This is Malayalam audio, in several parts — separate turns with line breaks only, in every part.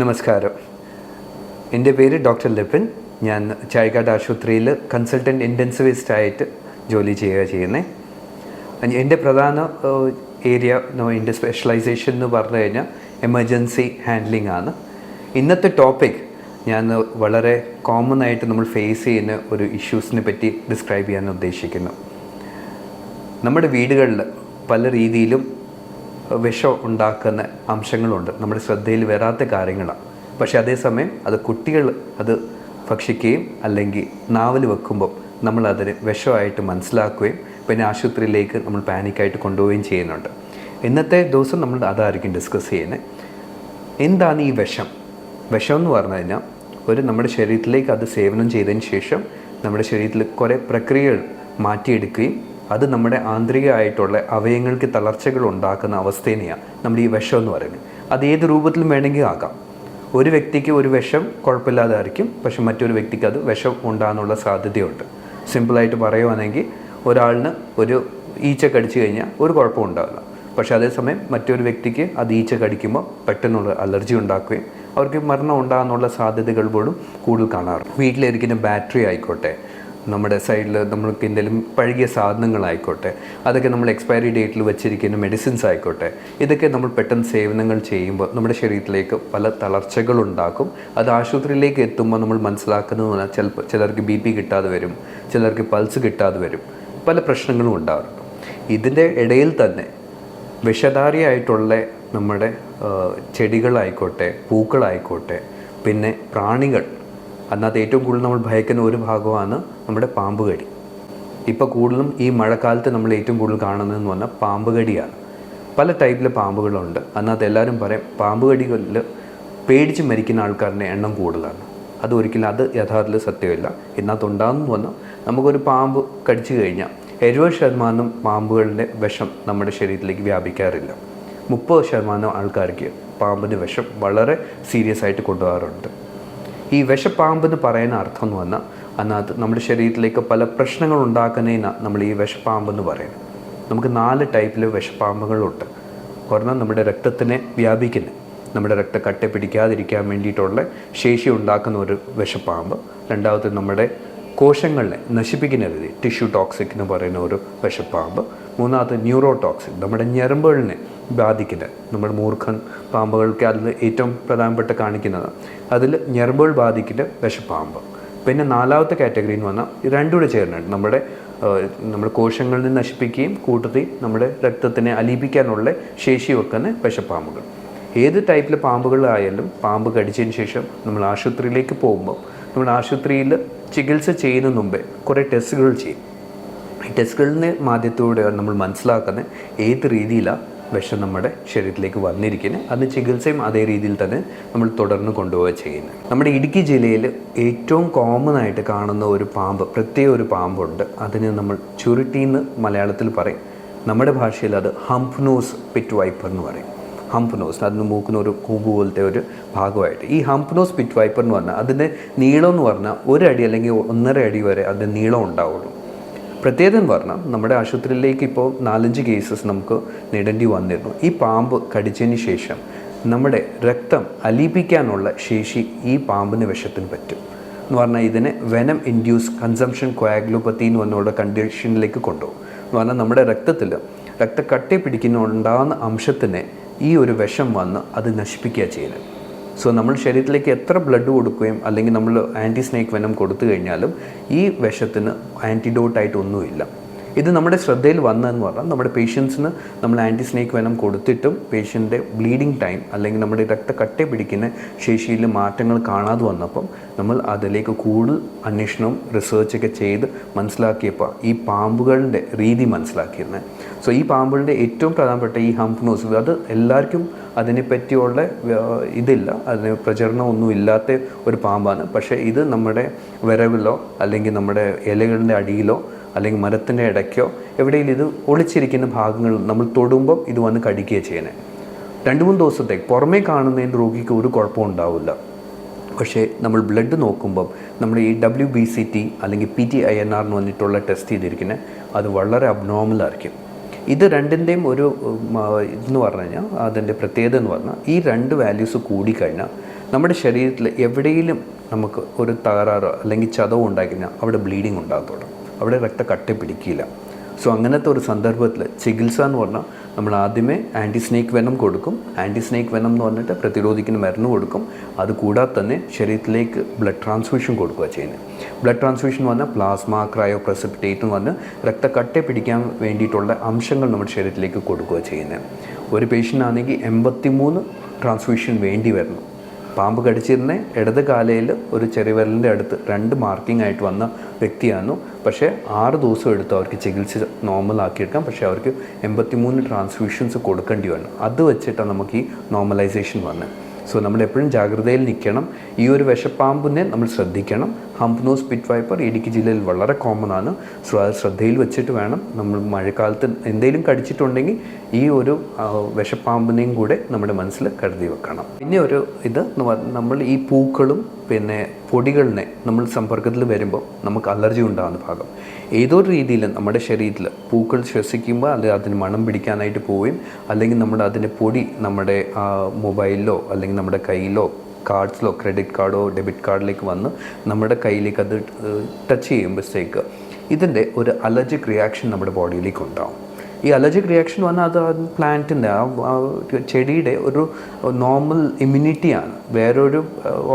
നമസ്കാരം. എന്റെ പേര് ഡോക്ടർ ലിപിൻ ഞാൻ ചായക്കാട് ആശുപത്രിയിൽ കൺസൾട്ടന്റ് ഇന്റൻസിവിസ്റ്റ് ആയിട്ട് ജോലി ചെയ്യുക ചെയ്യുന്നത് എന്റെ പ്രധാന ഏരിയ എന്റെ സ്പെഷ്യലൈസേഷൻ എന്ന് പറഞ്ഞു കഴിഞ്ഞാൽ എമർജൻസി ഹാൻഡ്ലിംഗ് ആണ്. ഇന്നത്തെ ടോപ്പിക് ഞാൻ വളരെ കോമൺ ആയിട്ട് നമ്മൾ ഫേസ് ചെയ്യുന്ന ഒരു ഇഷ്യൂസിനെ പറ്റി ഡിസ്ക്രൈബ് ചെയ്യാൻ ഉദ്ദേശിക്കുന്നു. നമ്മുടെ വീടുകളിൽ പല രീതിയിലും വിഷം ഉണ്ടാക്കുന്ന അംശങ്ങളുണ്ട്. നമ്മുടെ ശ്രദ്ധയിൽ വരാത്ത കാര്യങ്ങളാണ്. പക്ഷേ അതേസമയം അത് കുട്ടികൾ അത് ഭക്ഷിക്കുകയും അല്ലെങ്കിൽ നാവൽ വെക്കുമ്പം നമ്മളതിന് വിഷമായിട്ട് മനസ്സിലാക്കുകയും പിന്നെ ആശുപത്രിയിലേക്ക് നമ്മൾ പാനിക്കായിട്ട് കൊണ്ടുപോവുകയും ചെയ്യുന്നുണ്ട്. ഇന്നത്തെ ദിവസം നമ്മൾ അതായിരിക്കും ഡിസ്കസ് ചെയ്യുന്നത്. എന്താണ് ഈ വിഷം? വിഷം എന്ന് പറഞ്ഞു കഴിഞ്ഞാൽ ഒരു നമ്മുടെ ശരീരത്തിലേക്ക് അത് സേവനം ചെയ്തതിന് ശേഷം നമ്മുടെ ശരീരത്തിൽ കുറേ പ്രക്രിയകൾ മാറ്റിയെടുക്കുകയും അത് നമ്മുടെ ആന്തരികമായിട്ടുള്ള അവയങ്ങൾക്ക് തളർച്ചകൾ ഉണ്ടാക്കുന്ന അവസ്ഥേനെയാണ് നമ്മുടെ ഈ വിഷം എന്ന് പറയുന്നത്. അത് ഏത് രൂപത്തിലും വേണമെങ്കിൽ ആകാം. ഒരു വ്യക്തിക്ക് ഒരു വിഷം കുഴപ്പമില്ലാതായിരിക്കും പക്ഷെ മറ്റൊരു വ്യക്തിക്ക് അത് വിഷം ഉണ്ടാകാനുള്ള സാധ്യതയുണ്ട്. സിമ്പിളായിട്ട് പറയുവാണെങ്കിൽ ഒരാളിന് ഒരു ഈച്ച കടിച്ചു കഴിഞ്ഞാൽ ഒരു കുഴപ്പം ഉണ്ടാവില്ല. പക്ഷെ അതേസമയം മറ്റൊരു വ്യക്തിക്ക് അത് ഈച്ച കടിക്കുമ്പോൾ പെട്ടെന്നുള്ള അലർജി ഉണ്ടാക്കുകയും അവർക്ക് മരണം ഉണ്ടാകാനുള്ള സാധ്യതകൾ പോലും കൂടുതൽ കാണാറുണ്ട്. വീട്ടിലിരിക്കുന്ന ബാറ്ററി ആയിക്കോട്ടെ നമ്മുടെ സൈഡിൽ നമ്മൾക്ക് എന്തെങ്കിലും പഴകിയ സാധനങ്ങളായിക്കോട്ടെ അതൊക്കെ നമ്മൾ എക്സ്പയറി ഡേറ്റിൽ വെച്ചിരിക്കുന്ന മെഡിസിൻസ് ആയിക്കോട്ടെ ഇതൊക്കെ നമ്മൾ പെട്ടെന്ന് സേവനങ്ങൾ ചെയ്യുമ്പോൾ നമ്മുടെ ശരീരത്തിലേക്ക് പല തളർച്ചകളുണ്ടാക്കും. അത് ആശുപത്രിയിലേക്ക് എത്തുമ്പോൾ നമ്മൾ മനസ്സിലാക്കുന്നത് ചിലപ്പോൾ ചിലർക്ക് ബി പി കിട്ടാതെ വരും ചിലർക്ക് പൾസ് കിട്ടാതെ വരും പല പ്രശ്നങ്ങളും ഉണ്ടാകും ഇതിന്റെ ഇടയിൽ തന്നെ വിഷധാരിയായിട്ടുള്ള നമ്മുടെ ചെടികളായിക്കോട്ടെ പൂക്കളായിക്കോട്ടെ പിന്നെ പ്രാണികൾ അതിനകത്ത് ഏറ്റവും കൂടുതൽ നമ്മൾ ഭയക്കുന്ന ഒരു ഭാഗമാണ് നമ്മുടെ പാമ്പ് കടി ഇപ്പോൾ കൂടുതലും ഈ മഴക്കാലത്ത് നമ്മൾ ഏറ്റവും കൂടുതൽ കാണുന്നതെന്ന് പറഞ്ഞാൽ പാമ്പ് കടിയാണ് പല ടൈപ്പിലെ പാമ്പുകളുണ്ട്. അതിനകത്ത് എല്ലാവരും പറയും പാമ്പ് കടികളിൽ പേടിച്ച് മരിക്കുന്ന ആൾക്കാരുടെ എണ്ണം കൂടുതലാണ്. അത് ഒരിക്കലും അത് യഥാർത്ഥത്തിൽ സത്യമല്ല. ഇതിനകത്ത് ഉണ്ടാകുന്നു വന്നാൽ നമുക്കൊരു പാമ്പ് കടിച്ചു കഴിഞ്ഞാൽ എഴുപത് ശതമാനം പാമ്പുകളുടെ വിഷം നമ്മുടെ ശരീരത്തിലേക്ക് വ്യാപിക്കാറില്ല. മുപ്പത് ശതമാനം ആൾക്കാർക്ക് പാമ്പിന്റെ വിഷം വളരെ സീരിയസ് ആയിട്ട് കൊണ്ടുപോകാറുണ്ട്. ഈ വിഷപ്പാമ്പ് എന്ന് പറയുന്ന അർത്ഥം എന്ന് പറഞ്ഞാൽ അതിനകത്ത് നമ്മുടെ ശരീരത്തിലേക്ക് പല പ്രശ്നങ്ങൾ ഉണ്ടാക്കുന്നതിന നമ്മൾ ഈ വിഷപ്പാമ്പ് എന്ന് പറയുന്നത്. നമുക്ക് നാല് ടൈപ്പിൽ വിഷപ്പാമ്പുകളുണ്ട്. ഒരെണ്ണം നമ്മുടെ രക്തത്തിനെ വ്യാപിക്കുന്നത് നമ്മുടെ രക്തം കട്ട പിടിക്കാതിരിക്കാൻ വേണ്ടിയിട്ടുള്ള ശേഷി ഉണ്ടാക്കുന്ന ഒരു വിഷപ്പാമ്പ്. രണ്ടാമത് നമ്മുടെ കോശങ്ങളെ നശിപ്പിക്കുന്ന രീതി ടിഷ്യൂ ടോക്സിക് എന്ന് പറയുന്ന ഒരു വിഷപ്പാമ്പ്. മൂന്നാമത്തെ ന്യൂറോ ടോക്സിക് നമ്മുടെ ഞരമ്പുകളിനെ ബാധിക്കുന്ന നമ്മുടെ മൂർഖൻ പാമ്പുകൾക്ക് അതിൽ ഏറ്റവും പ്രധാനപ്പെട്ട കാണിക്കുന്നത് അതിൽ ഞരമ്പുകൾ ബാധിക്കുന്ന വിഷപ്പാമ്പ്. പിന്നെ നാലാമത്തെ കാറ്റഗറി എന്ന് പറഞ്ഞാൽ രണ്ടുകൂടെ ചേരുന്നുണ്ട്. നമ്മുടെ നമ്മുടെ കോശങ്ങളിൽ നിന്ന് നശിപ്പിക്കുകയും കൂട്ടത്തിൽ നമ്മുടെ രക്തത്തിനെ അലിയിപ്പിക്കാനുള്ള ശേഷി വെക്കുന്ന വിഷപ്പാമ്പുകൾ. ഏത് ടൈപ്പിലെ പാമ്പുകളായാലും പാമ്പ് കടിച്ചതിന് ശേഷം നമ്മൾ ആശുപത്രിയിലേക്ക് പോകുമ്പോൾ നമ്മൾ ആശുപത്രിയിൽ ചികിത്സ ചെയ്യുന്ന മുമ്പേ കുറേ ടെസ്റ്റുകൾ ചെയ്യും. ടെസ്റ്റുകളിന്റെ മാധ്യത്തോടെ നമ്മൾ മനസ്സിലാക്കുന്നത് ഏത് രീതിയിലാണ് വിഷം നമ്മുടെ ശരീരത്തിലേക്ക് വന്നിരിക്കുന്നത് അത് ചികിത്സയും അതേ രീതിയിൽ തന്നെ നമ്മൾ തുടർന്ന് കൊണ്ടുപോവുക ചെയ്യുന്നത്. നമ്മുടെ ഇടുക്കി ജില്ലയിൽ ഏറ്റവും കോമൺ ആയിട്ട് കാണുന്ന ഒരു പാമ്പ് പ്രത്യേക ഒരു പാമ്പുണ്ട്. അതിന് നമ്മൾ ചുരുട്ടി എന്ന് മലയാളത്തിൽ പറയും. നമ്മുടെ ഭാഷയിൽ അത് ഹംപ്നോസ് പിറ്റ് വൈപ്പർ എന്ന് പറയും. ഹംപ്നോസ് അതിന് മൂക്കുന്ന ഒരു കൂമ്പ് പോലത്തെ ഒരു ഭാഗമായിട്ട്. ഈ ഹംപ്നോസ് പിറ്റ് വൈപ്പർ എന്ന് പറഞ്ഞാൽ അതിന്റെ നീളം എന്ന് പറഞ്ഞാൽ ഒരടി അല്ലെങ്കിൽ ഒന്നര അടി വരെ അതിന്റെ നീളം ഉണ്ടാവുള്ളൂ. പ്രത്യേകത എന്ന് പറഞ്ഞാൽ നമ്മുടെ ആശുപത്രിയിലേക്ക് ഇപ്പോൾ നാലഞ്ച് കേസസ് നമുക്ക് നേടേണ്ടി വന്നിരുന്നു. ഈ പാമ്പ് കടിച്ചതിന് ശേഷം നമ്മുടെ രക്തം അലിയിപ്പിക്കാനുള്ള ശേഷി ഈ പാമ്പിന് വിഷത്തിന് പറ്റും. എന്ന് പറഞ്ഞാൽ ഇതിനെ വെനം ഇൻഡ്യൂസ് കൺസംഷൻ കോയാഗ്ലോപ്പത്തി എന്ന് പറഞ്ഞുള്ള കണ്ടീഷനിലേക്ക് കൊണ്ടുപോകും. എന്ന് പറഞ്ഞാൽ നമ്മുടെ രക്തത്തിൽ രക്തക്കട്ടി പിടിക്കുന്നുണ്ടാകുന്ന അംശത്തിനെ ഈ ഒരു വിഷം വന്ന് അത് നശിപ്പിക്കുക ചെയ്യുന്നത്. സോ നമ്മൾ ശരീരത്തിലേക്ക് എത്ര ബ്ലഡ് കൊടുക്കുകയും അല്ലെങ്കിൽ നമ്മൾ ആന്റി സ്നേക്ക് വെനം കൊടുത്തു കഴിഞ്ഞാലും ഈ വിഷത്തിന് ആന്റിഡോട്ടായിട്ട് ഒന്നുമില്ല. ഇത് നമ്മുടെ ശ്രദ്ധയിൽ വന്നതെന്ന് പറഞ്ഞാൽ നമ്മുടെ പേഷ്യൻസിന് നമ്മൾ ആന്റി സ്നേക്ക് വെനം കൊടുത്തിട്ടും പേഷ്യന്റെ ബ്ലീഡിങ് ടൈം അല്ലെങ്കിൽ നമ്മുടെ രക്ത രക്തക്കട്ട പിടിക്കുന്ന ശേഷിയിൽ മാറ്റങ്ങൾ കാണാതെ വന്നപ്പം നമ്മൾ അതിലേക്ക് കൂടുതൽ അന്വേഷണവും റിസർച്ചൊക്കെ ചെയ്ത് മനസ്സിലാക്കിയപ്പോൾ ഈ പാമ്പുകളുടെ രീതി മനസ്സിലാക്കിയിരുന്നത് സോ ഈ പാമ്പുകളുടെ ഏറ്റവും പ്രധാനപ്പെട്ട ഈ ഹംപ്നോസ് അത് എല്ലാവർക്കും അതിനെപ്പറ്റിയുള്ള ഇതില്ല. അതിന് പ്രചരണമൊന്നും ഇല്ലാത്ത ഒരു പാമ്പാണ്. പക്ഷേ ഇത് നമ്മുടെ വരവിലോ അല്ലെങ്കിൽ നമ്മുടെ ഇലകളുടെ അടിയിലോ അല്ലെങ്കിൽ മരത്തിന്റെ ഇടയ്ക്കോ എവിടെയെങ്കിലും ഇത് ഒളിച്ചിരിക്കുന്ന ഭാഗങ്ങൾ നമ്മൾ തൊടുമ്പം ഇത് വന്ന് കടിക്കുകയാണ് ചെയ്യണേ രണ്ട് മൂന്ന് ദിവസത്തേക്ക് പുറമേ കാണുന്നതിന് രോഗിക്ക് ഒരു കുഴപ്പവും ഉണ്ടാവില്ല. പക്ഷേ നമ്മൾ ബ്ലഡ് നോക്കുമ്പം നമ്മൾ ഈ ഡബ്ല്യു ബി സി ടി അല്ലെങ്കിൽ P T I N R എന്ന് ടെസ്റ്റ് ചെയ്തിരിക്കുന്നത് അത് വളരെ അബ്നോർമൽ ആയിരിക്കും. ഇത് രണ്ടിന്റെയും ഒരു ഇതെന്ന് പറഞ്ഞു കഴിഞ്ഞാൽ അതിന്റെ പ്രത്യേകത എന്ന് പറഞ്ഞാൽ ഈ രണ്ട് വാല്യൂസ് കൂടിക്കഴിഞ്ഞാൽ നമ്മുടെ ശരീരത്തിൽ എവിടെയെങ്കിലും നമുക്ക് ഒരു തകരാറോ അല്ലെങ്കിൽ ചതവോ ഉണ്ടാക്കിക്കഴിഞ്ഞാൽ അവിടെ ബ്ലീഡിങ് ഉണ്ടാകത്തുള്ളൂ അവിടെ രക്ത കട്ടി പിടിക്കില്ല. സോ അങ്ങനത്തെ ഒരു സന്ദർഭത്തിൽ ചികിത്സ എന്ന് പറഞ്ഞാൽ നമ്മൾ ആദ്യമേ ആന്റി സ്നേക്ക് വെനം കൊടുക്കും. ആന്റി സ്നേക്ക് വെനം എന്ന് പറഞ്ഞിട്ട് പ്രതിരോധിക്കുന്ന മരുന്ന് കൊടുക്കും. അതുകൂടാതെ തന്നെ ശരീരത്തിലേക്ക് ബ്ലഡ് ട്രാൻസ്ഫ്യൂഷൻ കൊടുക്കുക ചെയ്യുന്നത് ബ്ലഡ് ട്രാൻസ്ഫ്യൂഷൻ എന്ന് പറഞ്ഞാൽ പ്ലാസ്മ ക്രയോ പ്രസിപ്പിറ്റേറ്റ് എന്ന് പറഞ്ഞ് രക്തക്കട്ട പിടിക്കാൻ വേണ്ടിയിട്ടുള്ള അംശങ്ങൾ നമ്മുടെ ശരീരത്തിലേക്ക് കൊടുക്കുക ചെയ്യുന്നത് ഒരു പേഷ്യന്റ് ആണെങ്കിൽ എൺപത്തി മൂന്ന് ട്രാൻസ്ഫ്യൂഷൻ വേണ്ടി വരണം. പാമ്പ് കടിച്ചിരുന്ന ഇടത് കാലയിൽ ഒരു ചെറിയവിരലിന്റെ അടുത്ത് രണ്ട് മാർക്കിംഗ് ആയിട്ട് വന്ന വ്യക്തിയായിരുന്നു പക്ഷേ ആറ് ദിവസം എടുത്തു അവർക്ക് ചികിത്സ നോർമൽ ആക്കിയെടുക്കാം. പക്ഷേ അവർക്ക് എൺപത്തിമൂന്ന് ട്രാൻസ്ഫ്യൂഷൻസ് കൊടുക്കേണ്ടി വന്നു. അത് വെച്ചിട്ടാണ് നമുക്ക് ഈ നോർമലൈസേഷൻ വന്നത് സോ നമ്മൾ എപ്പോഴും ജാഗ്രതയിൽ നിൽക്കണം ഈ ഒരു വിഷപ്പാമ്പിനെ നമ്മൾ ശ്രദ്ധിക്കണം. Hump nose pit viper Idukki ജില്ലയിൽ വളരെ കോമൺ ആണ്. സോ അത് ശ്രദ്ധയിൽ വെച്ചിട്ട് വേണം നമ്മൾ മഴക്കാലത്ത് എന്തെങ്കിലും കടിച്ചിട്ടുണ്ടെങ്കിൽ ഈ ഒരു വിഷപ്പാമ്പിനെയും കൂടെ നമ്മുടെ മനസ്സിൽ കരുതി വെക്കണം. പിന്നെ ഒരു ഇത് നമ്മൾ ഈ പൂക്കളും പിന്നെ പൊടികളിനെ നമ്മൾ സമ്പർക്കത്തിൽ വരുമ്പോൾ നമുക്ക് അലർജി ഉണ്ടാകുന്ന ഭാഗം. ഏതൊരു രീതിയിൽ നമ്മുടെ ശരീരത്തിൽ പൂക്കൾ ശ്വസിക്കുമ്പോൾ അല്ലെങ്കിൽ അതിന് മണം പിടിക്കാനായിട്ട് പോവുകയും അല്ലെങ്കിൽ നമ്മുടെ അതിന്റെ പൊടി നമ്മുടെ മൊബൈലിലോ അല്ലെങ്കിൽ നമ്മുടെ കയ്യിലോ കാർഡ്സിലോ ക്രെഡിറ്റ് കാർഡോ ഡെബിറ്റ് കാർഡിലേക്ക് വന്ന് നമ്മുടെ കയ്യിലേക്ക് അത് ടച്ച് ചെയ്യുമ്പോഴത്തേക്ക് ഇതിന്റെ ഒരു അലർജിക് റിയാക്ഷൻ നമ്മുടെ ബോഡിയിലേക്ക് ഉണ്ടാവും. ഈ അലർജിക് റിയാക്ഷൻ വന്നാൽ അത് പ്ലാന്റിന്റെ ആ ചെടിയുടെ ഒരു നോർമൽ ഇമ്മ്യൂണിറ്റിയാണ് വേറൊരു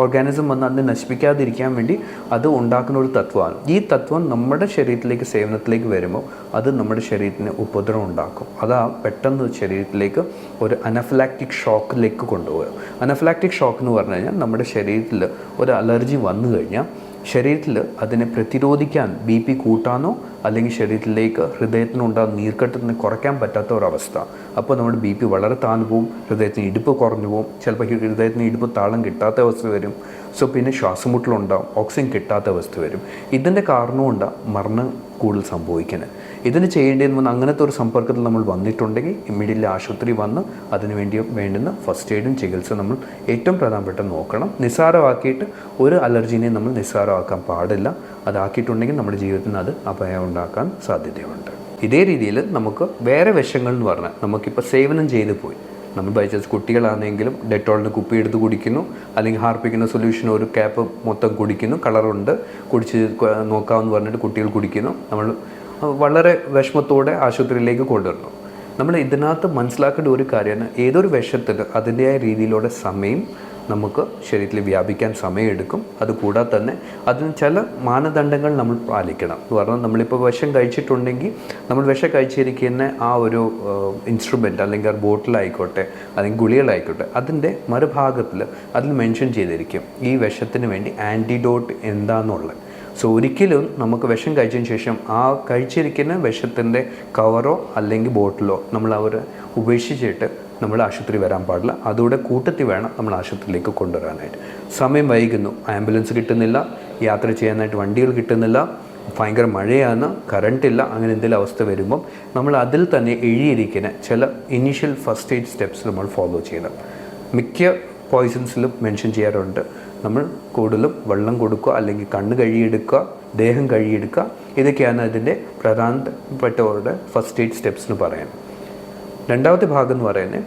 ഓർഗാനിസം വന്ന് അതിനെ നശിപ്പിക്കാതിരിക്കാൻ വേണ്ടി അത് ഉണ്ടാക്കുന്ന ഒരു തത്വമാണ്. ഈ തത്വം നമ്മുടെ ശരീരത്തിലേക്ക് സേവനത്തിലേക്ക് വരുമ്പോൾ അത് നമ്മുടെ ശരീരത്തിന് ഉപദ്രവം ഉണ്ടാക്കും. അതാ പെട്ടെന്ന് ശരീരത്തിലേക്ക് ഒരു അനഫലാക്റ്റിക് ഷോക്കിലേക്ക് കൊണ്ടുപോകും. അനഫലാക്റ്റിക് ഷോക്ക് എന്ന് പറഞ്ഞു കഴിഞ്ഞാൽ നമ്മുടെ ശരീരത്തിൽ ഒരു അലർജി വന്നു കഴിഞ്ഞാൽ ശരീരത്തിൽ അതിനെ പ്രതിരോധിക്കാൻ ബി പി കൂട്ടാനോ അല്ലെങ്കിൽ ശരീരത്തിലേക്ക് ഹൃദയത്തിനുണ്ടാകുന്ന നീർക്കെട്ടത്തിന് കുറയ്ക്കാൻ പറ്റാത്ത ഒരവസ്ഥ. അപ്പോൾ നമ്മുടെ ബി പി വളരെ താഴ്ന്നു പോവും ഹൃദയത്തിന് ഇടുപ്പ് കുറഞ്ഞു പോവും ചിലപ്പോൾ ഹൃദയത്തിന് ഇടുപ്പ് താളം കിട്ടാത്ത അവസ്ഥ വരും. സോ പിന്നെ ശ്വാസമുട്ടലുണ്ടാവും ഓക്സിജൻ കിട്ടാത്ത അവസ്ഥ വരും. ഇതിന്റെ കാരണമുണ്ടാകും മരണം കൂടുതൽ സംഭവിക്കുന്നത്. ഇതിന് ചെയ്യേണ്ടതെന്ന് പറഞ്ഞാൽ അങ്ങനത്തെ ഒരു സമ്പർക്കത്തിൽ നമ്മൾ വന്നിട്ടുണ്ടെങ്കിൽ ഇമ്മീഡിയറ്റ്ലി ആശുപത്രി വന്ന് അതിന് വേണ്ടി വേണ്ടുന്ന ഫസ്റ്റ് എയ്ഡും ചികിത്സ നമ്മൾ ഏറ്റവും പ്രധാനപ്പെട്ട നോക്കണം. നിസ്സാരമാക്കിയിട്ട് ഒരു അലർജീനെ നമ്മൾ നിസ്സാരമാക്കാൻ പാടില്ല. അതാക്കിയിട്ടുണ്ടെങ്കിൽ നമ്മുടെ ജീവിതത്തിന് അത് അപായം ഉണ്ടാക്കാൻ സാധ്യതയുണ്ട്. ഇതേ രീതിയിൽ നമുക്ക് വേറെ വശങ്ങൾ എന്ന് പറഞ്ഞാൽ നമുക്കിപ്പോൾ സേവനം ചെയ്തു പോയി. നമ്മൾ ബൈ ചാൻസ് കുട്ടികളാണെങ്കിലും ഡെറ്റോളിന് കുപ്പി എടുത്ത് കുടിക്കുന്നു അല്ലെങ്കിൽ ഹാർപ്പിക്കുന്ന സൊല്യൂഷൻ ഒരു ക്യാപ്പ് മൊത്തം കുടിക്കുന്നു കളറുണ്ട് കുടിച്ച് നോക്കാമെന്ന് പറഞ്ഞിട്ട് കുട്ടികൾ കുടിക്കുന്നു നമ്മൾ വളരെ വിഷമത്തോടെ ആശുപത്രിയിലേക്ക് കൊണ്ടുവരുന്നു. നമ്മൾ ഇതിനകത്ത് മനസ്സിലാക്കേണ്ട ഒരു കാര്യമാണ് ഏതൊരു വിഷത്തിന് അതിന്റെതായ രീതിയിലൂടെ സമയം നമുക്ക് ശരീരത്തിൽ വ്യാപിക്കാൻ സമയമെടുക്കും. അതുകൂടാതെ തന്നെ അതിന് ചില മാനദണ്ഡങ്ങൾ നമ്മൾ പാലിക്കണം. എന്ന് പറഞ്ഞാൽ നമ്മളിപ്പോൾ വിഷം കഴിച്ചിട്ടുണ്ടെങ്കിൽ നമ്മൾ വിഷം കഴിച്ചിരിക്കുന്ന ആ ഒരു ഇൻസ്ട്രുമെന്റ് അല്ലെങ്കിൽ ആ ബോട്ടിലായിക്കോട്ടെ അല്ലെങ്കിൽ ഗുളികളായിക്കോട്ടെ അതിന്റെ മറുഭാഗത്തിൽ അതിൽ മെൻഷൻ ചെയ്തിരിക്കും ഈ വിഷത്തിന് വേണ്ടി ആന്റിഡോട്ട് എന്താണെന്നുള്ളത് സോ ഒരിക്കലും നമുക്ക് വിഷം കഴിച്ചതിന് ശേഷം ആ കഴിച്ചിരിക്കുന്ന വിഷത്തിന്റെ കവറോ അല്ലെങ്കിൽ ബോട്ടിലോ നമ്മൾ അവർ ഉപേക്ഷിച്ചിട്ട് നമ്മൾ ആശുപത്രി വരാൻ പാടില്ല. അതുകൂടെ കൂട്ടത്തിൽ വേണം നമ്മൾ ആശുപത്രിയിലേക്ക് കൊണ്ടുവരാനായിട്ട്. സമയം വൈകുന്നു. ആംബുലൻസ് കിട്ടുന്നില്ല. യാത്ര ചെയ്യാനായിട്ട് വണ്ടികൾ കിട്ടുന്നില്ല. ഭയങ്കര മഴയാണ്. കറണ്ട് ഇല്ല. അങ്ങനെ എന്തെങ്കിലും അവസ്ഥ വരുമ്പം നമ്മൾ അതിൽ തന്നെ എഴുതിയിരിക്കുന്ന ചില ഇനീഷ്യൽ ഫസ്റ്റ് എയ്ഡ് സ്റ്റെപ്സ് നമ്മൾ ഫോളോ ചെയ്യണം. മിക്ക പോയിസൺസിലും മെൻഷൻ ചെയ്യാറുണ്ട്. നമ്മൾ കൂടുതലും വെള്ളം കൊടുക്കുക അല്ലെങ്കിൽ കണ്ണ് കഴുകിയെടുക്കുക ദേഹം കഴുകിയെടുക്കുക. ഇതൊക്കെയാണ് അതിന്റെ പ്രധാനപ്പെട്ടവരുടെ ഫസ്റ്റ് എയ്ഡ് സ്റ്റെപ്സ് എന്ന് പറയുന്നത്. രണ്ടാമത്തെ ഭാഗം എന്ന് പറയുന്നത്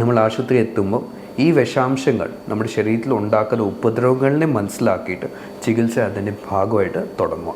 നമ്മൾ ആശുപത്രി എത്തുമ്പോൾ ഈ വിഷാംശങ്ങൾ നമ്മുടെ ശരീരത്തിൽ ഉണ്ടാക്കുന്ന ഉപദ്രവങ്ങളിനെ മനസ്സിലാക്കിയിട്ട് ചികിത്സ അതിന്റെ ഭാഗമായിട്ട് തുടങ്ങുക.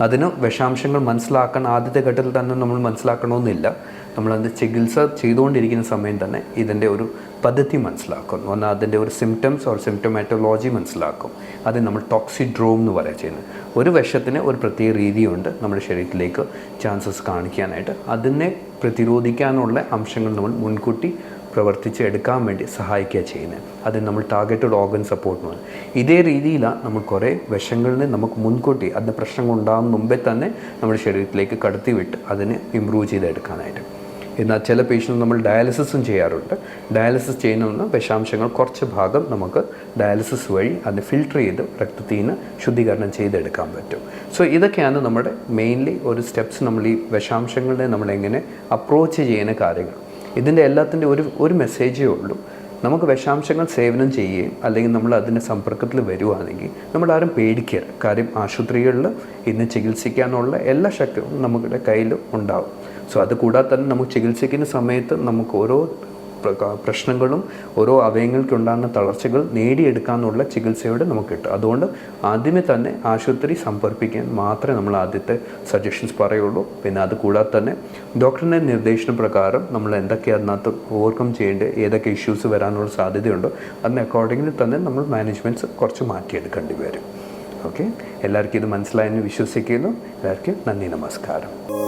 അതിന് വിഷാംശങ്ങൾ മനസ്സിലാക്കാൻ ആദ്യത്തെ ഘട്ടത്തിൽ തന്നെ നമ്മൾ മനസ്സിലാക്കണമെന്നില്ല. നമ്മളത് ചികിത്സ ചെയ്തുകൊണ്ടിരിക്കുന്ന സമയം തന്നെ ഇതിന്റെ ഒരു പദ്ധതി മനസ്സിലാക്കും. ഒന്ന് അതിന്റെ ഒരു സിംറ്റംസ് ഓർ സിംറ്റമാറ്റോളജി മനസ്സിലാക്കും. അത് നമ്മൾ ടോക്സിഡ്രോം എന്ന് പറയാൻ ചെയ്യുന്നത്. ഒരു വിഷത്തിന് ഒരു പ്രത്യേക രീതിയുണ്ട് നമ്മുടെ ശരീരത്തിലേക്ക് ചാൻസസ് കാണിക്കാനായിട്ട്. അതിനെ പ്രതിരോധിക്കാനുള്ള അംശങ്ങൾ നമ്മൾ മുൻകൂട്ടി പ്രവർത്തിച്ച് എടുക്കാൻ വേണ്ടി സഹായിക്കുക ചെയ്യുന്നത്. അത് നമ്മൾ ടാർഗറ്റഡ് ഓർഗൻ സപ്പോർട്ട് എന്ന് പറയും. ഇതേ രീതിയിലാണ് നമ്മൾ കുറേ വിഷങ്ങളിൽ നമുക്ക് മുൻകൂട്ടി അതിന് പ്രശ്നങ്ങൾ ഉണ്ടാകും മുമ്പേ തന്നെ നമ്മുടെ ശരീരത്തിലേക്ക് കടത്തി വിട്ട് അതിനെ ഇമ്പ്രൂവ് ചെയ്തെടുക്കാനായിട്ട്. എന്നാൽ ചില പേഷ്യന്റ് നമ്മൾ ഡയാലിസിസും ചെയ്യാറുണ്ട്. ഡയാലിസിസ് ചെയ്യുന്ന വിഷാംശങ്ങൾ കുറച്ച് ഭാഗം നമുക്ക് ഡയാലിസിസ് വഴി അത് ഫിൽട്ടർ ചെയ്ത് രക്തത്തിൽ നിന്ന് ശുദ്ധീകരണം ചെയ്തെടുക്കാൻ പറ്റും. സോ ഇതൊക്കെയാണ് നമ്മുടെ മെയിൻലി ഒരു സ്റ്റെപ്സ് നമ്മൾ ഈ വിഷാംശങ്ങളെ നമ്മളെങ്ങനെ അപ്രോച്ച് ചെയ്യുന്ന കാര്യങ്ങൾ. ഇതിന്റെ എല്ലാത്തിന്റെ ഒരു ഒരു മെസ്സേജേ ഉള്ളൂ. നമുക്ക് വിഷാംശങ്ങൾ സേവനം ചെയ്യുകയും അല്ലെങ്കിൽ നമ്മൾ അതിന്റെ സമ്പർക്കത്തിൽ വരുവാണെങ്കിൽ നമ്മൾ ആരും പേടിക്കരുത്. കാര്യം ആശുപത്രികളിൽ ഇന്ന് ചികിത്സിക്കാനുള്ള എല്ലാ ശക്തിയും നമ്മുടെ കയ്യിൽ ഉണ്ടാവും. സോ അത് കൂടാതെ തന്നെ നമുക്ക് ചികിത്സിക്കുന്ന സമയത്ത് നമുക്ക് ഓരോ പ്രശ്നങ്ങളും ഓരോ അവയവങ്ങൾക്കുണ്ടാകുന്ന തളർച്ചകൾ നേടിയെടുക്കാമെന്നുള്ള ചികിത്സയോടെ നമുക്ക് കിട്ടും. അതുകൊണ്ട് ആദ്യമേ തന്നെ ആശുപത്രി സമ്പർപ്പിക്കാൻ മാത്രമേ നമ്മൾ ആദ്യത്തെ സജഷൻസ് പറയുള്ളൂ. പിന്നെ അത് കൂടാതെ തന്നെ ഡോക്ടറിന്റെ നിർദ്ദേശന പ്രകാരം നമ്മൾ എന്തൊക്കെ അതിനകത്ത് ഓവർകം ചെയ്യേണ്ടത് ഏതൊക്കെ ഇഷ്യൂസ് വരാനുള്ള സാധ്യതയുണ്ടോ അതിന് അക്കോർഡിംഗ്ലി തന്നെ നമ്മൾ മാനേജ്മെന്റ്സ് കുറച്ച് മാറ്റിയെടുക്കേണ്ടി വരും. ഓക്കെ എല്ലാവർക്കും ഇത് മനസ്സിലായെന്ന് വിശ്വസിക്കുന്നു. എല്ലാവർക്കും നന്ദി നമസ്കാരം.